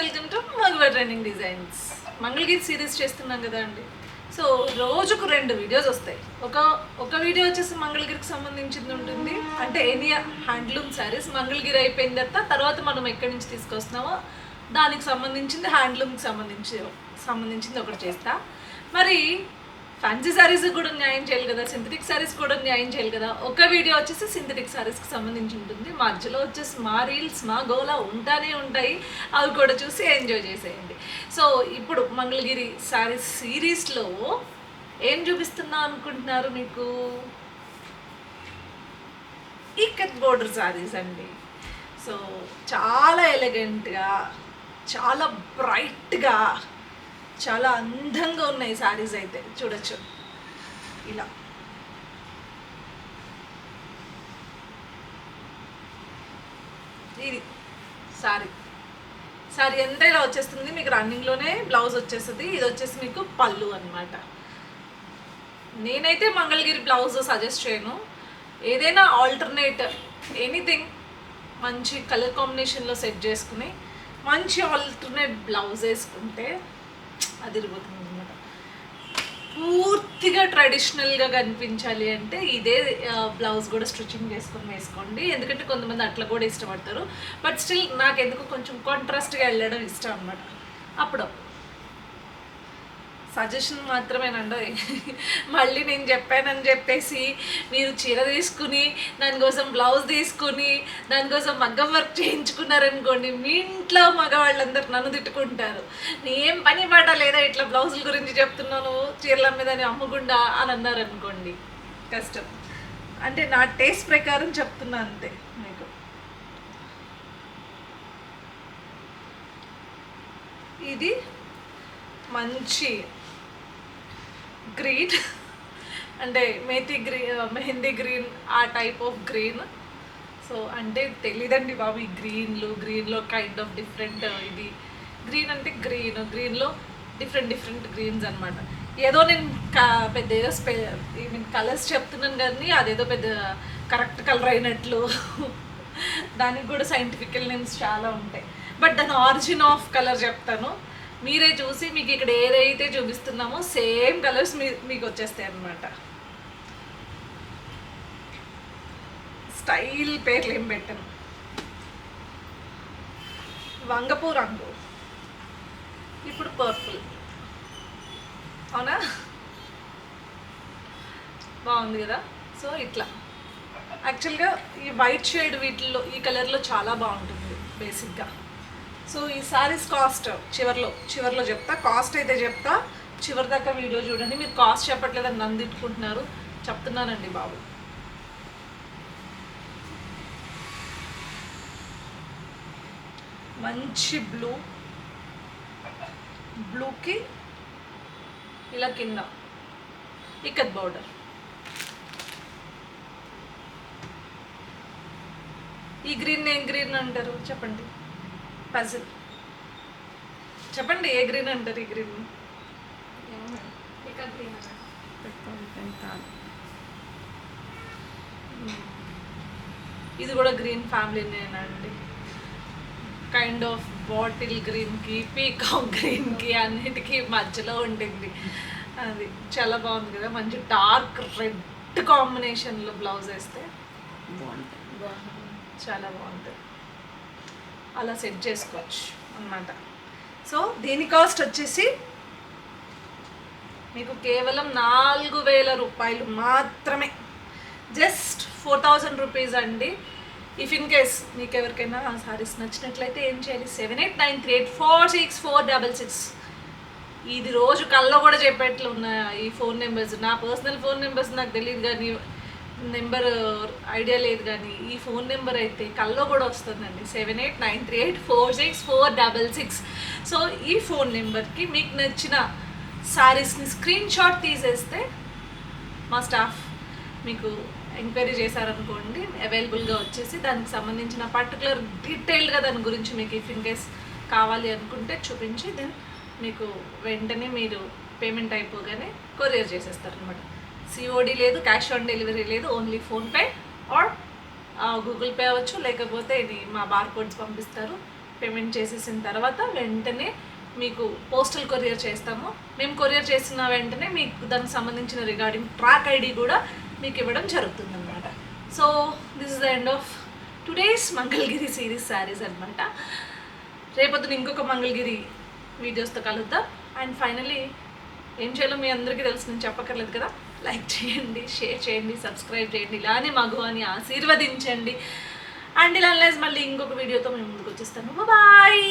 Welcome to మగవ training designs Mangalagiri series చేస్తున్నాం కదా అండి. సో రోజుకు రెండు వీడియోస్ వస్తాయి. ఒక ఒక వీడియో వచ్చేసి మంగళగిరికి సంబంధించింది ఉంటుంది. అంటే ఎనీ హ్యాండ్లూమ్ శారీస్ మంగళగిరి అయిపోయిన తర్వాత తర్వాత మనం ఎక్కడి నుంచి తీసుకొస్తున్నామో దానికి సంబంధించింది హ్యాండ్లూమ్కి సంబంధించి సంబంధించింది ఒకటి చేస్తా. మరి ఫ్యాన్సీ శారీస్ కూడా న్యాయం చేయాలి కదా సింథటిక్ శారీస్ కూడా న్యాయం చేయాలి కదా. ఒక వీడియో వచ్చేసి సింథటిక్ శారీస్కి సంబంధించి ఉంటుంది. మధ్యలో వచ్చేసి మా రీల్స్ మా గోలా ఉంటానే ఉంటాయి. అవి కూడా చూసి ఎంజాయ్ చేసేయండి. సో ఇప్పుడు మంగళగిరి శారీస్ సిరీస్లో ఏం చూపిస్తున్నా అనుకుంటున్నారు మీకు? ఇక్కత్ బోర్డర్ శారీస్ అండి. సో చాలా ఎలిగెంట్గా చాలా బ్రైట్గా చాలా అందంగా ఉన్నాయి శారీస్ అయితే. చూడొచ్చు. ఇలా. ఇది. సారీ సారీ ఎంత ఇలా వచ్చేస్తుంది? మీకు రన్నింగ్లోనే బ్లౌజ్ వచ్చేస్తుంది. ఇది వచ్చేసి మీకు పళ్ళు అన్నమాట. నేనైతే మంగళగిరి బ్లౌజ్ సజెస్ట్ చేయను. ఏదైనా ఆల్టర్నేట్ ఎనీథింగ్ మంచి కలర్ కాంబినేషన్లో సెట్ చేసుకుని మంచి ఆల్టర్నేట్ బ్లౌజ్ వేసుకుంటే అదిరిపోతుంది అనమాట పూర్తిగా ట్రెడిషనల్గా కనిపించాలి అంటే ఇదే బ్లౌజ్ కూడా స్టిచ్చింగ్ చేసుకొని వేసుకోండి. ఎందుకంటే కొంతమంది అట్లా కూడా ఇష్టపడతారు. బట్ స్టిల్ నాకు ఎందుకు కొంచెం కాంట్రాస్ట్గా వెళ్ళడం ఇష్టం అనమాట అప్పుడు సజెషన్ మాత్రమేనండి. మళ్ళీ నేను చెప్పానని చెప్పేసి మీరు చీర తీసుకుని దానికోసం బ్లౌజ్ తీసుకుని దానికోసం మగ్గం వర్క్ చేయించుకున్నారనుకోండి మీ ఇంట్లో మగవాళ్ళందరూ నన్ను తిట్టుకుంటారు. నేను ఏం పని పాట లేదా ఇట్లా బ్లౌజుల గురించి చెప్తున్నాను చీరల మీద అని అమ్మకుండా అని అన్నారు అనుకోండి కష్టం. అంటే నా టేస్ట్ ప్రకారం చెప్తున్నా అంతే మీకు. ఇది మంచి గ్రీన్. అంటే మేతి గ్రీన్ మెహందీ గ్రీన్ ఆ టైప్ ఆఫ్ గ్రీన్. సో అంటే తెలీదండి బాబు ఈ గ్రీన్లు. గ్రీన్లో కైండ్ ఆఫ్ డిఫరెంట్ ఇది. గ్రీన్ అంటే గ్రీన్. గ్రీన్లో డిఫరెంట్ డిఫరెంట్ గ్రీన్స్ అనమాట ఏదో నేను పెద్ద ఏదో స్పె ఐ మీన్ కలర్స్ చెప్తున్నాను కానీ అదేదో పెద్ద కరెక్ట్ కలర్ అయినట్లు. దానికి కూడా సైంటిఫికల్ నేమ్స్ చాలా ఉంటాయి. బట్ దాని ఆరిజిన్ ఆఫ్ కలర్ చెప్తాను. మీరే చూసి మీకు ఇక్కడ ఏదైతే చూపిస్తున్నామో సేమ్ కలర్స్ మీ మీకు వచ్చేస్తాయి అన్నమాట. స్టైల్ పేర్లు ఏం పెట్టాను. వంగపూ రంగు. ఇప్పుడు పర్పుల్. అవునా? బాగుంది కదా? సో ఇట్లా. యాక్చువల్గా ఈ వైట్ షేడ్ వీటిల్లో ఈ కలర్లో చాలా బాగుంటుంది బేసిక్గా. సో ఈ సారీస్ కాస్ట్ చివర్లో చివరిలో చెప్తా కాస్ట్ అయితే చెప్తా. చివరి దాకా వీడియో చూడండి. మీరు కాస్ట్ చెప్పట్లేదని నన్ను తిట్టుకుంటున్నారు. చెప్తున్నానండి బాబు. మంచి బ్లూ బ్లూకి ఇలా కింద. ఇక్కత్ బౌడర్ ఈ గ్రీన్ ఏం గ్రీన్ అంటారు? చెప్పండి. పజిల్ చెప్పండి ఏ గ్రీన్ అంటారు ఈ గ్రీన్ ఇది కూడా గ్రీన్ ఫ్యామిలీనేనండి కైండ్ ఆఫ్ బాటిల్ గ్రీన్కి పీకాక్ గ్రీన్కి అన్నిటికీ మధ్యలో ఉంటుంది. అది చాలా బాగుంది కదా మంచి డార్క్ రెడ్ కాంబినేషన్లో బ్లౌజ్ వేస్తే. చాలా బాగుంటుంది. అలా సెట్ చేసుకోవచ్చు అన్నమాట. సో దీని కాస్ట్ వచ్చేసి మీకు కేవలం నాలుగు వేల రూపాయలు మాత్రమే. జస్ట్ ఫోర్ థౌజండ్ రూపీస్ అండి. ఇఫ్ ఇన్ కేస్ మీకు ఎవరికైనా సారీస్ నచ్చినట్లయితే ఏం చేయాలి? Seven eight nine three eight four six four double six. ఇది రోజు కళ్ళలో కూడా చెప్పేట్లు ఉన్నాయి ఈ ఫోన్ నెంబర్స్. నా పర్సనల్ ఫోన్ నెంబర్స్ నాకు తెలియదు కానీ నెంబర్ ఐడియా లేదు కానీ ఈ ఫోన్ నెంబర్ అయితే కల్లో కూడా వస్తుందండి. Seven eight nine three eight four six four double six. So ఈ ఫోన్ నెంబర్కి మీకు నచ్చిన శారీస్ని స్క్రీన్ షాట్ తీసేస్తే మా స్టాఫ్ మీకు ఎంక్వైరీ చేశారనుకోండి అవైలబుల్గా వచ్చేసి దానికి సంబంధించిన పర్టికులర్ డీటెయిల్డ్గా దాని గురించి మీకు ఇఫ్ ఇన్ కేస్ కావాలి అనుకుంటే చూపించి దెన్ మీకు వెంటనే మీరు పేమెంట్ అయిపోగానే కొరియర్ చేసేస్తారనమాట సిఓడి లేదు క్యాష్ ఆన్ డెలివరీ లేదు only PhonePe or Google Pay అవ్వచ్చు. లేకపోతే ఇది మా బార్ కోడ్స్ పంపిస్తారు. పేమెంట్ చేసేసిన తర్వాత వెంటనే మీకు పోస్టల్ కొరియర్ చేస్తాము. మేము కొరియర్ చేసిన వెంటనే మీకు దానికి సంబంధించిన రిగార్డింగ్ ట్రాక్ ఐడి కూడా మీకు ఇవ్వడం జరుగుతుంది అనమాట so this is the end of today's Mangalagiri series saris అనమాట రేపొద్దున ఇంకొక మంగళగిరి వీడియోస్తో కలుద్దాం. అండ్ ఫైనలీ ఏం చేయాలో మీ అందరికీ తెలుసు నేను చెప్పక్కర్లేదు కదా. లైక్ చేయండి షేర్ చేయండి సబ్స్క్రైబ్ చేయండి ఇలానే మగు అని ఆశీర్వదించండి. అండ్ ఇలా మళ్ళీ ఇంకొక వీడియోతో మేము ముందుకు వచ్చేస్తాను. బాయ్